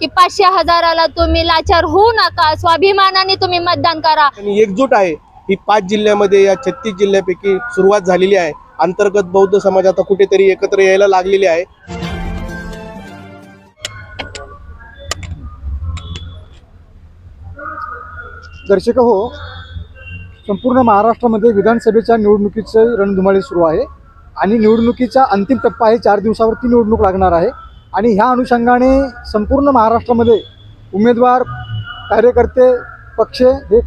की पाचशे हजाराला तुम्ही लाचार होऊ नका. स्वाभिमानाने तुम्ही मतदान करा. आणि एकजूट आहे ही पाच जिल्ह्यामध्ये या छत्तीस जिल्ह्यापैकी सुरुवात झालेली आहे. अंतर्गत बौद्ध समाज आता कुठेतरी एकत्र यायला लागलेली आहे. दर्शक हो संपूर्ण महाराष्ट्रामध्ये विधानसभेच्या निवडणुकीचे रणधुमाळी सुरू आहे. आणि निवडणुकीचा अंतिम टप्पा आहे चार दिवसावरती निवडणूक लागणार आहे. आणि ह्या अनुषंगाने संपूर्ण महाराष्ट्रामध्ये उमेदवार कार्यकर्ते पक्ष हे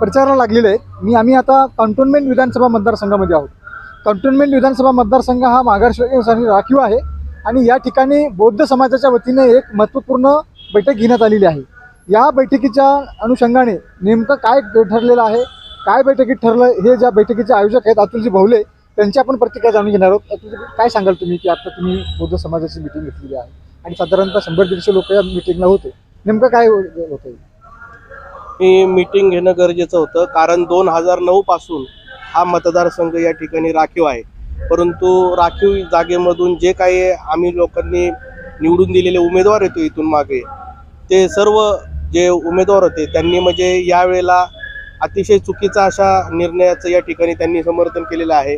प्रचाराला लागलेले आहेत. मी आम्ही आता कॅन्टोन्मेंट विधानसभा मतदारसंघामध्ये आहोत. कंटोनमेंट विधानसभा मतदारसंघ हा मागासवर्गीयांसाठी राखीव आहे आणि या ठिकाणी बौद्ध समाजाच्या वतीने एक महत्त्वपूर्ण बैठक घेण्यात आलेली आहे. या बैठकीच्या अनुषंगाने नेमकं काय ठरलेलं आहे काय बैठकीत ठरलं हे ज्या बैठकीचे आयोजक आहेत अतुलजी भवले त्यांची आपण प्रतिक्रिया जाणून घेणार आहोत. काय सांगाल तुम्ही की आता तुम्ही बौद्ध समाजाची मिटिंग घेतलेली आहे आणि साधारणतः शंभर दीडशे लोक या मिटिंगला होते. नेमकं काय होतं ही मीटिंग घेणं गरजेचं होतं कारण दोन हजार नऊ पासून हा मतदारसंघ या ठिकाणी राखीव आहे. परंतु राखीव जागेमधून जे काही आम्ही लोकांनी निवडून दिलेले उमेदवार येतो इथून मागे ते सर्व जे उमेदवार होते त्यांनी म्हणजे यावेळेला अतिशय चुकीचा अशा निर्णयाचं या ठिकाणी त्यांनी समर्थन केलेलं आहे.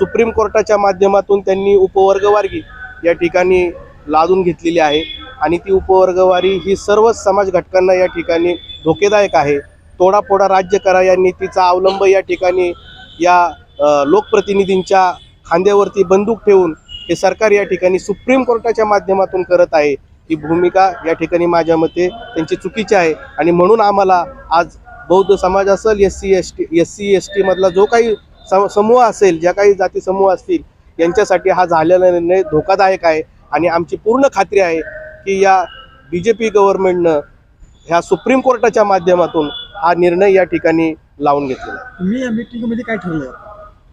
सुप्रीम कोर्टाच्या माध्यमातून त्यांनी उपवर्गवारी या ठिकाणी लादून घेतलेली आहे. आणि ती उपवर्गवारी ही सर्वच समाज घटकांना या ठिकाणी धोकेदायक आहे. तोडाफोडा राज्य करा या नीतीचा अवलंब या ठिकाणी या लोकप्रतिनिधींच्या खांद्यावरती बंदूक ठेवून हे सरकार या ठिकाणी सुप्रीम कोर्टाच्या माध्यमातून करत आहे. ही भूमिका या ठिकाणी माझ्या मते त्यांची चुकीची आहे. आणि म्हणून आम्हाला आज बौद्ध समाज असेल S C S T S C S टीमधला जो काही समूह असेल ज्या काही जाती समूह असतील यांच्यासाठी हा झालेला निर्णय धोकादायक आहे. आणि आमची पूर्ण खात्री आहे की या बी जे पी गव्हर्नमेंटनं ह्या सुप्रीम कोर्टाच्या माध्यमातून हा निर्णय या ठिकाणी लावून घेतलेला आहे. तुम्ही या मिटिंगमध्ये काय ठरलं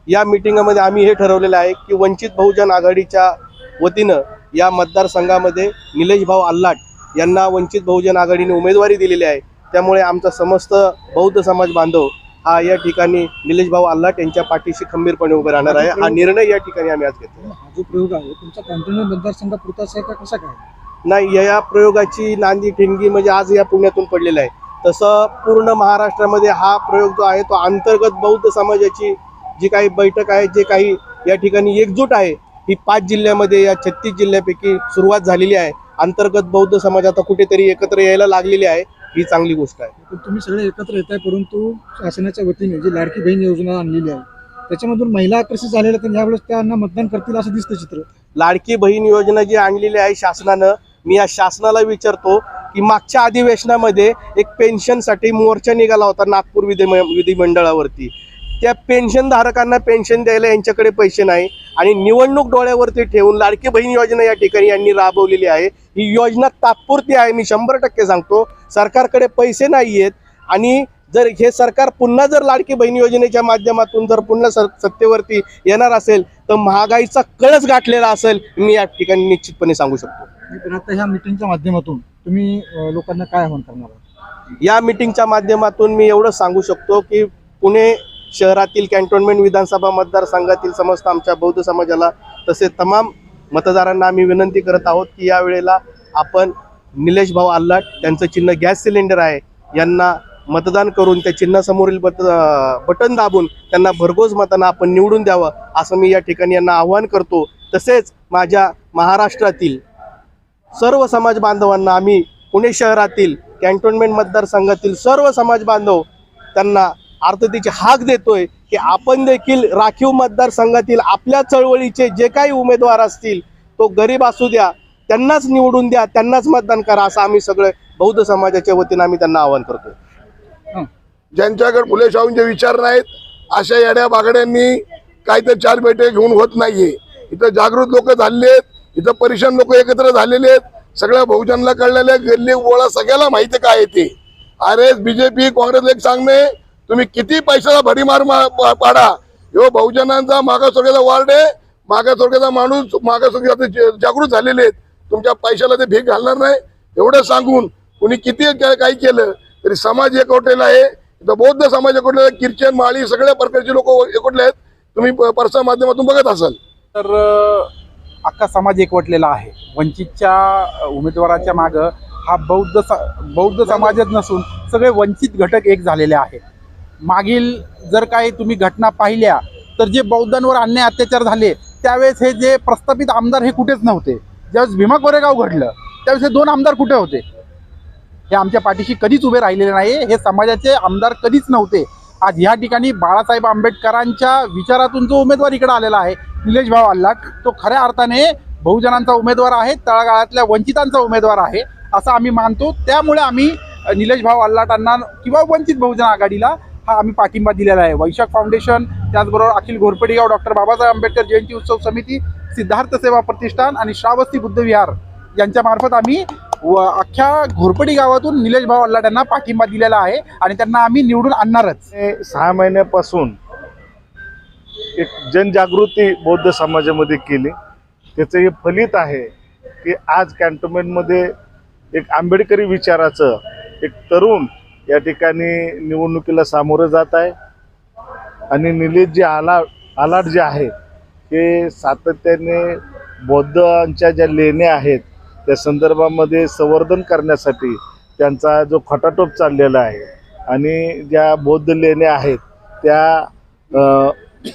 या मिटिंगमध्ये आम्ही हे ठरवलेलं आहे की वंचित बहुजन आघाडीच्या वतीनं या मतदारसंघामध्ये निलेश भाऊ आल्लाट यांना वंचित बहुजन आघाडीने उमेदवारी दिलेली आहे. त्यामुळे आमचा समस्त बौद्ध समाज बांधव हा या ठिकाणी निलेश भाऊ आल्लाट यांच्या पाठीशी खंबीरपणे उभे राहणार आहे. हा निर्णय या ठिकाणी आम्ही आज घेतलो हा जो प्रयोग आहे तुमचा कॅन्टोन्मेंट मतदारसंघापुरताच आहे का? कसा काय? नाही या- या प्रयोगाची नांदी ठिणगी म्हणजे आज या पुण्यातून पडलेला आहे. तसं पूर्ण महाराष्ट्रामध्ये हा प्रयोग जो आहे तो अंतर्गत बौद्ध समाजाची जी काही बैठक आहे जे काही या ठिकाणी एकजूट आहे ही पाच जिल्ह्यामध्ये या छत्तीस जिल्ह्यापैकी सुरुवात झालेली आहे. अंतर्गत बौद्ध समाज आता कुठेतरी एकत्र यायला लागलेली आहे. ही चांगली गोष्ट आहे. पण तुम्ही सगळे एकत्र येत आहे परंतु शासनाच्या वतीने जी लाडकी बहीण योजना आणलेली आहे त्याच्यामधून महिला आकर्षित झालेल्या तर यावेळेस त्यांना मतदान करतील असं दिसतं चित्र. लाडकी बहीण योजना जी आणलेली आहे शासनानं मी या शासनाला विचारतो की मागच्या अधिवेशनामध्ये एक पेन्शनसाठी मोर्चा निघाला होता नागपूर विधी विधिमंडळावरती. त्या पेन्शन धारकांना पेन्शन द्यायला यांच्याकडे पैसे नाही. आणि निवडणूक डोळ्यावरती ठेवून लाडकी बहीण योजना या ठिकाणी यांनी राबवलेली आहे. ही योजना तात्पुरती आहे मी शंभर टक्के सांगतो. सरकारकडे पैसे नाही आहेत आणि जर हे सरकार पुन्हा जर लाडकी बहीण योजनेच्या माध्यमातून जर पुन्हा सर सत्तेवरती येणार असेल तर महागाईचा कळस गाठलेला असेल मी या ठिकाणी निश्चितपणे सांगू शकतो. नाही, पण आता ह्या मिटिंगच्या माध्यमातून तुम्ही लोकांना काय आव्हान करणार आहात? या मिटिंगच्या माध्यमातून मी एवढं सांगू शकतो की पुणे शहरातील कॅन्टोन्मेंट विधानसभा मतदारसंघातील समस्त आमच्या बौद्ध समाजाला तसेच तमाम मतदारांना आम्ही विनंती करत आहोत की या वेळेला आपण निलेश भाऊ आल्लाट त्यांचं चिन्ह गॅस सिलेंडर आहे यांना मतदान करून त्या चिन्हासमोरील बट बटन दाबून त्यांना भरघोस मतांना आपण निवडून द्यावं असं मी या ठिकाणी यांना आव्हान करतो. तसेच माझ्या महाराष्ट्रातील सर्व समाज बांधवांना आम्ही पुणे शहरातील कॅन्टोन्मेंट मतदारसंघातील सर्व समाज बांधव त्यांना आर्ततेची हाक देतोय की आपण देखील राखीव मतदारसंघातील आपल्या चळवळीचे जे काही उमेदवार असतील तो गरीब असू द्या त्यांनाच निवडून द्या त्यांनाच मतदान करा असं आम्ही सगळे बौद्ध समाजाच्या वतीनं आम्ही त्यांना आवाहन करतोय. ज्यांच्याकडे फुले शाहूंचे विचार नाहीत अशा येड्या बागड्यांनी काय तर चार बेटे घेऊन होत नाहीये. इथं जागृत लोक झालेले आहेत इथं परिषद लोक एकत्र झालेले आहेत. सगळ्या बहुजनला कळलेले गल्ली गोळा सगळ्याला माहिती काय आहे ते. अरे बीजेपी काँग्रेस एक सांगणे तुम्ही किती पैशाचा भडीमार मा- पाडा? ह्यो बहुजनांचा मागासवर्गाचा वार्ड आहे. मागासवर्गाचा माणूस मागासवर्गाचे जे- जागृत झालेले आहेत. तुमच्या पैशाला ते भीक घालणार नाही. एवढं सांगून कुणी किती काही केलं तरी समाज एकवटलेला आहे. इथं बौद्ध समाज एकवटलेला आहे. माळी सगळ्या प्रकारचे लोक एकवटले आहेत. तुम्ही प- प्रसार माध्यमातून बघत असाल. तर अख्खा समाज एकवटलेला आहे. वंचितच्या उमेदवाराच्या मागं हा बौद्ध बौद्ध समाजच नसून सगळे वंचित घटक एक झालेले आहेत. मागील जर काही तुम्ही घटना पाहिल्या तर जे बौद्धांवर अन्याय अत्याचार झाले त्यावेळेस हे जे प्रस्थापित आमदार हे कुठेच नव्हते. ज्यावेळेस भीमा कोरेगाव घडलं त्यावेळेस हे दोन आमदार कुठे होते? हे आमच्या पाठीशी कधीच उभे राहिलेले नाही हे समाजाचे आमदार कधीच नव्हते. आज ह्या ठिकाणी बाळासाहेब आंबेडकरांच्या विचारातून जो उमेदवार इकडे आलेला आहे निलेश भाऊ आल्लाट तो खऱ्या अर्थाने बहुजनांचा उमेदवार आहे तळागाळातल्या वंचितांचा उमेदवार आहे असं आम्ही मानतो. त्यामुळे आम्ही निलेश भाऊ आल्लाटांना किंवा वंचित बहुजन आघाडीला हा आम्ही पाठिंबा दिलेला आहे. वैशाख फाउंडेशन त्याचबरोबर अखिल घोरपडेगाव डॉक्टर बाबासाहेब आंबेडकर जयंती उत्सव समिती सिद्धार्थ सेवा प्रतिष्ठान आणि श्रावस्ती बुद्ध विहार आम्ही व अख्ख्या घोरपडी गावातून निलेश भाऊ अल्लाट पाठिंबा दिलेला आहे आणि त्यांना आम्ही निवडून आणणारच. हे सहा महिन्यापासून एक जनजागृती बौद्ध समाजामध्ये केली. त्याचं हे फलित आहे की आज कॅन्टोन्मेंटमध्ये एक आंबेडकरी विचाराचं एक तरुण या ठिकाणी निवडणुकीला सामोरं जात आहे. आणि निलेश जे आला आलाट जे आहे ते सातत्याने बौद्धांच्या ज्या लेण्या आहेत त्या संदर्भामध्ये संवर्धन करण्यासाठी त्यांचा जो खटाटोप चाललेला आहे आणि ज्या बौद्ध लेण्या आहेत त्या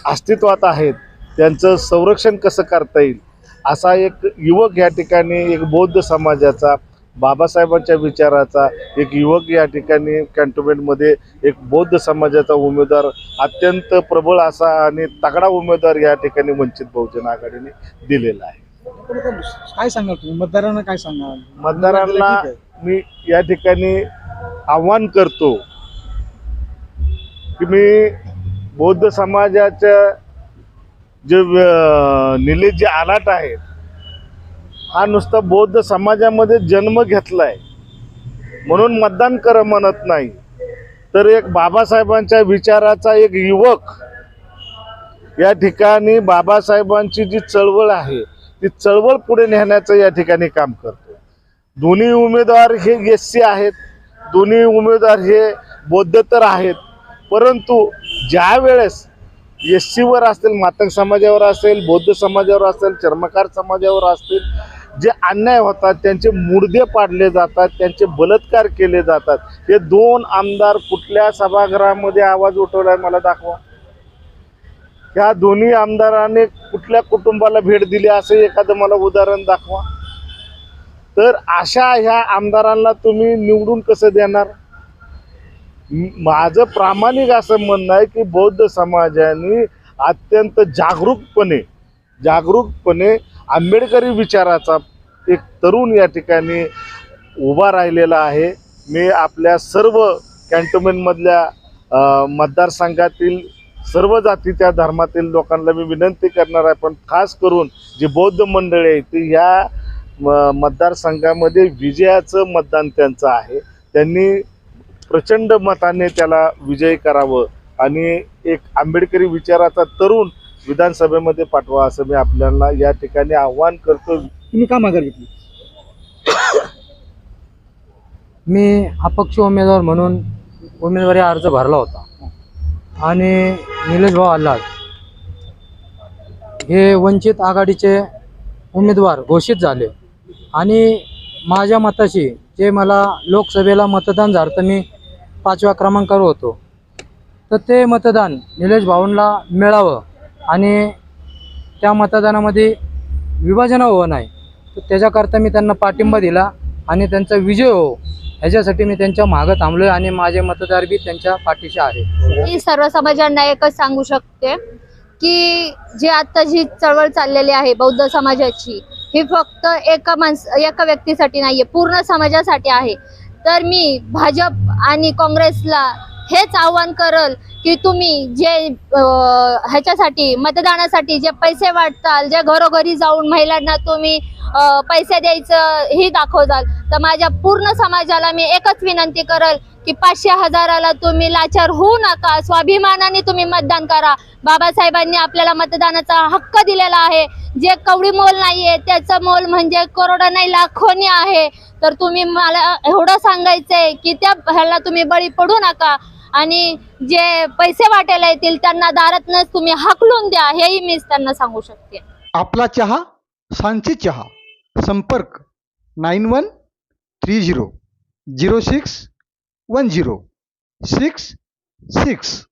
अस्तित्वात आहेत त्यांचं संरक्षण कसं करता येईल? असा एक युवक या ठिकाणी एक बौद्ध समाजाचा बाबासाहेबांच्या विचाराचा एक युवक या ठिकाणी कॅन्टोन्मेंटमध्ये एक बौद्ध समाजाचा उमेदवार अत्यंत प्रबळ असा आणि तगडा उमेदवार या ठिकाणी वंचित बहुजन आघाडीने दिलेला आहे. काय सांगाल तुम्ही? मतदारांना काय सांगाल? मतदारांना. मी या ठिकाणी आव्हान करतो की मी बौद्ध समाजाच्या जे निलेश जे आलाट आहेत हा नुसता बौद्ध समाजामध्ये जन्म घेतलाय. म्हणून मतदान कर म्हणत नाही. तर एक बाबासाहेबांच्या विचाराचा एक युवक या ठिकाणी बाबासाहेबांची जी चळवळ आहे ती चळवळ पुढे नेण्याचं या ठिकाणी काम करतो दोन्ही उमेदवार हे एस सी आहेत दोन्ही उमेदवार हे बौद्ध तर आहेत. परंतु ज्या वेळेस एस सीवर असतील मातंग समाजावर असेल बौद्ध समाजावर असेल चर्मकार समाजावर असतील जे अन्याय होतात त्यांचे मुडदे पाडले जातात त्यांचे बलात्कार केले जातात. हे दोन आमदार कुठल्या सभागृहामध्ये आवाज उठवलाय मला दाखवा. ह्या दोन्ही आमदाराने कुठल्या कुटुंबाला भेट दिली असं एखादं मला उदाहरण दाखवा. तर अशा ह्या आमदारांना तुम्ही निवडून कसं देणार? माझं प्रामाणिक असं म्हणणं आहे की बौद्ध समाजाने अत्यंत जागरूकपणे जागरूकपणे आंबेडकरी विचाराचा एक तरुण या ठिकाणी उभा राहिलेला आहे. मी आपल्या सर्व कॅन्टोनमेंटमधल्या मतदारसंघातील सर्व जातीच्या धर्मातील लोकांना मी विनंती करणार आहे. पण खास करून जी बौद्ध मंडळी आहे ती ह्या म- मतदारसंघामध्ये विजयाचं मतदान त्यांचं आहे. त्यांनी प्रचंड मताने त्याला विजय करावं. आणि एक आंबेडकरी विचाराचा तरुण विधानसभेमध्ये पाठवा असं मी आपल्याला या ठिकाणी आव्हान करतो. तुम्ही का माघार घेतली? मी अपक्ष उमेदवार म्हणून उमेदवारी अर्ज भरला होता. आणि निलेश भाऊ आल्हाड हे वंचित आघाडीचे उमेदवार घोषित झाले. आणि माझ्या मताशी जे मला लोकसभेला मतदान झालं तर मी पाचव्या क्रमांकावर होतो. तर ते मतदान निलेश भाऊंना मिळावं. आणि त्या मतदानामध्ये विभाजन हो नाही तर त्याच्याकरता मी त्यांना पाठिंबा दिला आणि त्यांचा विजय हो ह्याच्यासाठी मी त्यांच्या मागं थांबलोय आणि माझे मतदार बी त्यांच्या पाठीशी आहे मी सर्व समाजांना एकच सांगू शकते की जी आता जी चळवळ चाललेली आहे बौद्ध समाजाची ही फक्त एका माणस एका व्यक्तीसाठी नाहीये पूर्ण समाजासाठी आहे. तर मी भाजप आणि काँग्रेसला हेच आव्हान करल की तुम्ही जे ह्याच्यासाठी मतदानासाठी जे पैसे वाटताल जे घरोघरी जाऊन महिलांना तुम्ही पैसे द्यायचं हे दाखवताल. तर माझ्या पूर्ण समाजाला मी एकच विनंती करल की पाचशे हजाराला तुम्ही लाचार होऊ नका स्वाभिमानाने तुम्ही मतदान करा. बाबासाहेबांनी आपल्याला मतदानाचा हक्क दिलेला आहे. जे कवडी मोल नाहीये त्याचं मोल म्हणजे करोडा नाही लाखोनी आहे. तर तुम्ही मला एवढं सांगायचंय की त्या ह्याला तुम्ही बळी पडू नका. आणि जे पैसे वाटायला येतील त्यांना दारातनच तुम्ही हाकलून द्या हेही मी त्यांना सांगू शकते. आपला चहा सांची चहा. संपर्क nine one three zero zero six one zero six six.